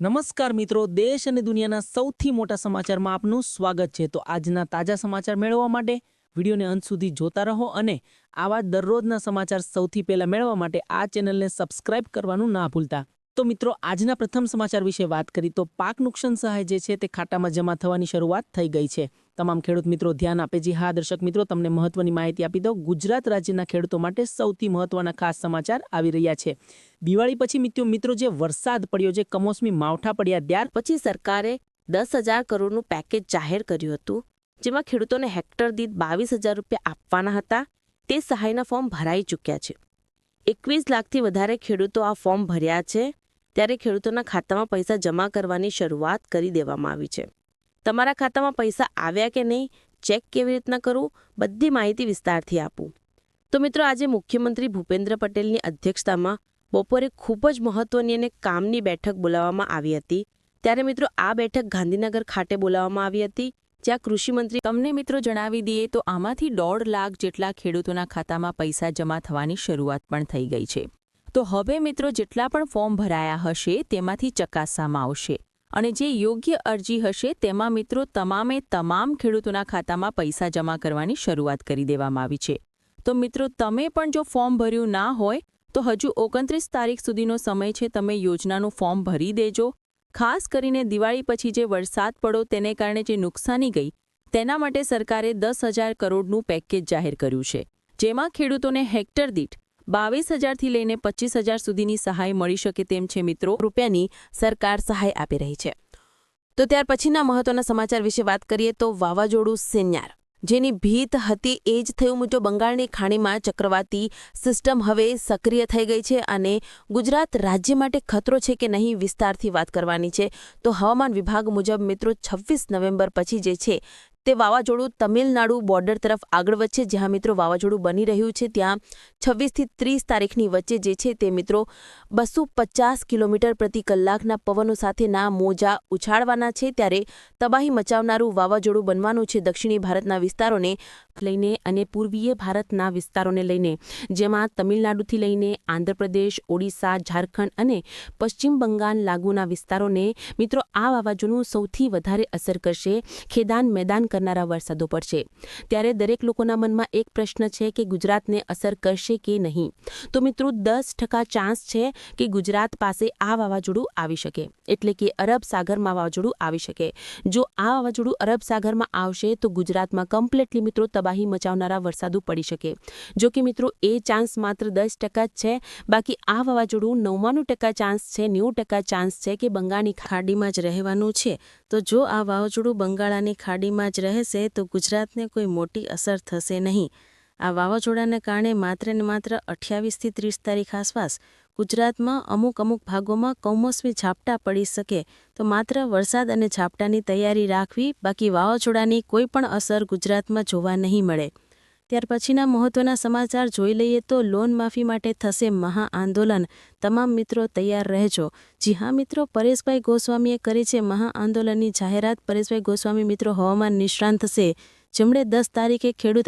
નમસ્કાર મિત્રો, દેશ અને દુનિયાના સૌથી મોટા સમાચારમાં આપનું સ્વાગત છે. તો આજના તાજા સમાચાર મેળવવા માટે વિડીયોને અંત સુધી જોતા રહો અને આવા દરરોજના સમાચાર સૌથી પહેલા મેળવવા માટે આ ચેનલને સબસ્ક્રાઇબ કરવાનું ના ભૂલતા. તો મિત્રો, આજના પ્રથમ સમાચાર વિશે વાત કરી તો પાક નુકસાન સહાય જે છે તે ખાતામાં જમા થવાની શરૂઆત થઈ ગઈ છે. તમામ ખેડૂત મિત્રો ધ્યાન આપે છે હા, દર્શક મિત્રો, તમને મહત્વની માહિતી આપી દો ગુજરાત રાજ્યના ખેડૂતો માટે સૌથી મહત્વના ખાસ સમાચાર આવી રહ્યા છે. દિવાળી પછી મિત્રો મિત્રો, જે વરસાદ પડ્યો છે કમોસમી માવઠા પડ્યા, ત્યાર પછી સરકારે દસ હજાર કરોડનું પેકેજ જાહેર કર્યું હતું, જેમાં ખેડૂતોને હેક્ટર દીઠ બાવીસ હજાર રૂપિયા આપવાના હતા. તે સહાયના ફોર્મ ભરાઈ ચૂક્યા છે. એકવીસ લાખથી વધારે ખેડૂતો આ ફોર્મ ભર્યા છે. ત્યારે ખેડૂતોના ખાતામાં પૈસા જમા કરવાની શરૂઆત કરી દેવામાં આવી છે. તમારા ખાતામાં પૈસા આવ્યા કે નહીં, ચેક કેવી રીતના કરવું, બધી માહિતી વિસ્તારથી આપું. તો મિત્રો, આજે મુખ્યમંત્રી ભૂપેન્દ્ર પટેલની અધ્યક્ષતામાં બપોરે ખૂબ જ મહત્વની અને કામની બેઠક બોલાવવામાં આવી હતી. ત્યારે મિત્રો, આ બેઠક ગાંધીનગર ખાતે બોલાવવામાં આવી હતી, જ્યાં કૃષિમંત્રી તમને મિત્રો જણાવી દઈએ તો આમાંથી દોઢ લાખ જેટલા ખેડૂતોના ખાતામાં પૈસા જમા થવાની શરૂઆત પણ થઈ ગઈ છે. તો હવે મિત્રો, જેટલા પણ ફોર્મ ભરાયા હશે, તેમાંથી ચકાસવામાં આવશે. અને જે યોગ્ય અરજી હશે તેમાં મિત્રો તમામે તમામ ખેડૂતોના ખાતામાં પૈસા જમા કરવાની શરૂઆત કરી દેવામાં આવી છે. તો મિત્રો તમે પણ જો ફોર્મ ભર્યું ના હોય, તો હજુ ઓગણત્રીસ તારીખ સુધીનો સમય છે, તમે યોજનાનું ફોર્મ ભરી દેજો. ખાસ કરીને દિવાળી પછી જે વરસાદ પડો તેને કારણે જે નુકસાની ગઈ, તેના માટે સરકારે દસ હજાર કરોડનું પેકેજ જાહેર કર્યું છે. જેમાં ખેડૂતોને હેક્ટર દીઠ બાવીસ હજારથી લઈને પચીસ હજાર સુધીની સહાય મળી શકે તેમ છે મિત્રો. રૂપિયાની સરકાર સહાય આપી રહી છે. તો ત્યાર પછીના મહત્વના સમાચાર વિશે વાત કરીએ તો વાવાઝોડું સેન્યાર. જેની ભીત હતી એ જ થયું મુજબ બંગાળની ખાણીમાં ચક્રવાતી સિસ્ટમ હવે સક્રિય થઈ ગઈ છે અને ગુજરાત રાજ્ય માટે ખતરો છે કે નહીં વિસ્તારથી વાત કરવાની છે. તો હવામાન વિભાગ મુજબ મિત્રો છવ્વીસ નવેમ્બર પછી જે છે તે વાવાઝોડું તમિલનાડુ બોર્ડર તરફ આગળ વધશે. જ્યાં મિત્રો વાવાઝોડું બની રહ્યું છે, ત્યાં છવ્વીસથી ત્રીસ તારીખની વચ્ચે જે છે તે મિત્રો બસો પચાસ કિલોમીટર પ્રતિ કલાકના પવનો સાથેના મોજા ઉછાળવાના છે. ત્યારે તબાહી મચાવનારું વાવાઝોડું બનવાનું છે દક્ષિણી ભારતના વિસ્તારોને લઈને અને પૂર્વીય ભારતના વિસ્તારોને લઈને. જેમાં તમિલનાડુથી લઈને આંધ્રપ્રદેશ, ઓડિશા, ઝારખંડ અને પશ્ચિમ બંગાળ લાગુના વિસ્તારોને મિત્રો આ વાવાઝોડું સૌથી વધારે અસર કરશે. ખેદાન મેદાન કરનારા વરસાદો પડશે. ત્યારે દરેક લોકોના મનમાં એક પ્રશ્ન છે કે ગુજરાતને અસર કરશે કે નહીં? તો મિત્રો, દસ ટકા ચાન્સ છે કે ગુજરાત પાસે આ વાવાઝોડું આવી શકે. એટલે કે અરબ સાગરમાં વાવાઝોડું આવી શકે. જો આ વાવાઝોડું અરબ સાગરમાં આવશે, તો ગુજરાતમાં કમ્પ્લીટલી મિત્રો તબાહી મચાવનારા વરસાદો પડી શકે. જો કે મિત્રો, એ ચાન્સ માત્ર દસ ટકા જ છે. બાકી આ વાવાઝોડું નવ્વાણું ટકા ચાન્સ છે, નેવું ટકા ચાન્સ છે કે બંગાળની ખાડીમાં જ રહેવાનું છે. તો જો આ વાવાઝોડું બંગાળાની ખાડીમાં રહેશે તો ગુજરાતને કોઈ મોટી અસર થશે નહીં. આ વાવાઝોડાને કારણે માત્ર ને માત્ર અઠ્યાવીસથી ત્રીસ તારીખ આસપાસ ગુજરાતમાં અમુક અમુક ભાગોમાં કમોસમી ઝાપટા પડી શકે, તો માત્ર વરસાદ અને ઝાપટાની તૈયારી રાખવી, બાકી વાવાઝોડાની કોઈ પણ અસર ગુજરાતમાં જોવા નહીં મળે. ત્યાર પછીના મહત્વના સમાચાર જોઈ લઈએ તો લોન માફી માટે થશે મહાઆંદોલન તમામ મિત્રો તૈયાર રહેજો. જી હા મિત્રો, પરેશભાઈ ગોસ્વામીએ કરી છે મહાઆંદોલનની જાહેરાત. પરેશભાઈ ગોસ્વામી મિત્રો હવામાન નિષ્ણાંત છે. જેમણે દસ તારીખે ખેડૂત